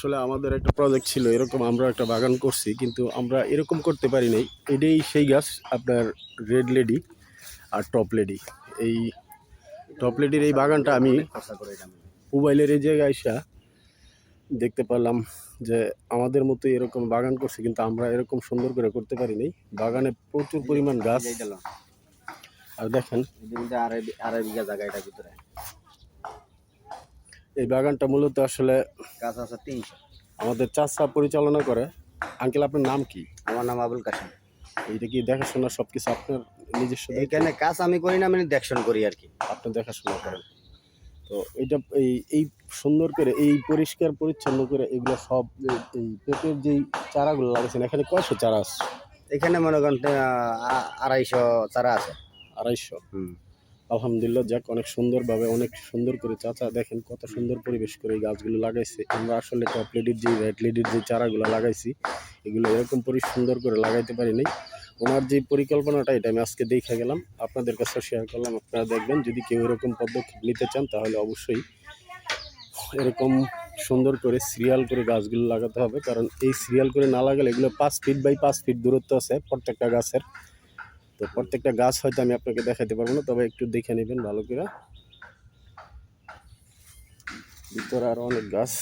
আসলে আমাদের একটা প্রজেক্ট ছিল, এরকম আমরা একটা বাগান করছি, কিন্তু আমরা এরকম করতে পারি নাই। এটাই সেই গাছ, আপনার রেড লেডি আর টপ লেডি এই টপ লেডির এই বাগানটা আমি মোবাইলের এই জায়গায় আইসা দেখতে পারলাম যে আমাদের মতো এরকম বাগান করছে, কিন্তু আমরা এরকম সুন্দর করে করতে পারি নাই। বাগানে প্রচুর পরিমাণ গাছ। আর দেখেন আড়াই বিঘা জায়গা এটার ভিতরে। এই বাগানটা মূলত আসলে গাছ আছে তিনশো। আমাদের চাষা পরিচালনা করে। আঙ্কেল আপনার নাম কি? আমার নাম আবুল কাসিম এইটা কি দেখাশোনা সব কিছু আপনার নিজস্ব? এইখানে কাজ আমি করি না আমি দেখশন করি আর কি। আপনি দেখাশোনা করেন। তো এটা এই এই সুন্দর করে এই পরিষ্কার পরিচ্ছন্ন করে এগুলো সব এই- পেঁপের যেই চারাগুলো লাগাইছেন এখানে কয়শো চারা আছে? এখানে মনে করেন আড়াইশো চারা আছে। আড়াইশো? হুম। আলহামদুলিল্লাহ, যাক, অনেক সুন্দরভাবে, অনেক সুন্দর করে চাচা দেখেন কত সুন্দর পরিবেশ করে এই গাছগুলো লাগাইছে। আমরা আসলে টপ লেডির যে রেড লেডির যে চারাগুলো লাগাইছি, এগুলো এরকম পরি সুন্দর করে লাগাইতে পারি নাই। ওনার যে পরিকল্পনাটা, এটা আমি আজকে দেখে গেলাম। আপনাদের কাছে শেয়ার করলাম, আপনারা দেখবেন। যদি কেউ এরকম পদক্ষেপ নিতে চান, তাহলে অবশ্যই এরকম সুন্দর করে সিরিয়াল করে গাছগুলো লাগাতে হবে। কারণ এই সিরিয়াল করে না লাগালে এগুলো পাঁচ ফিট বাই পাঁচ ফিট দূরত্ব আছে প্রত্যেকটা গাছের। তো প্রত্যেকটা গাছ হয়তো আমি আপনাকে দেখাতে পারব না, তবে একটু দেখে নেবেন ভালো করে। ভিতরে আরও অনেক গাছ।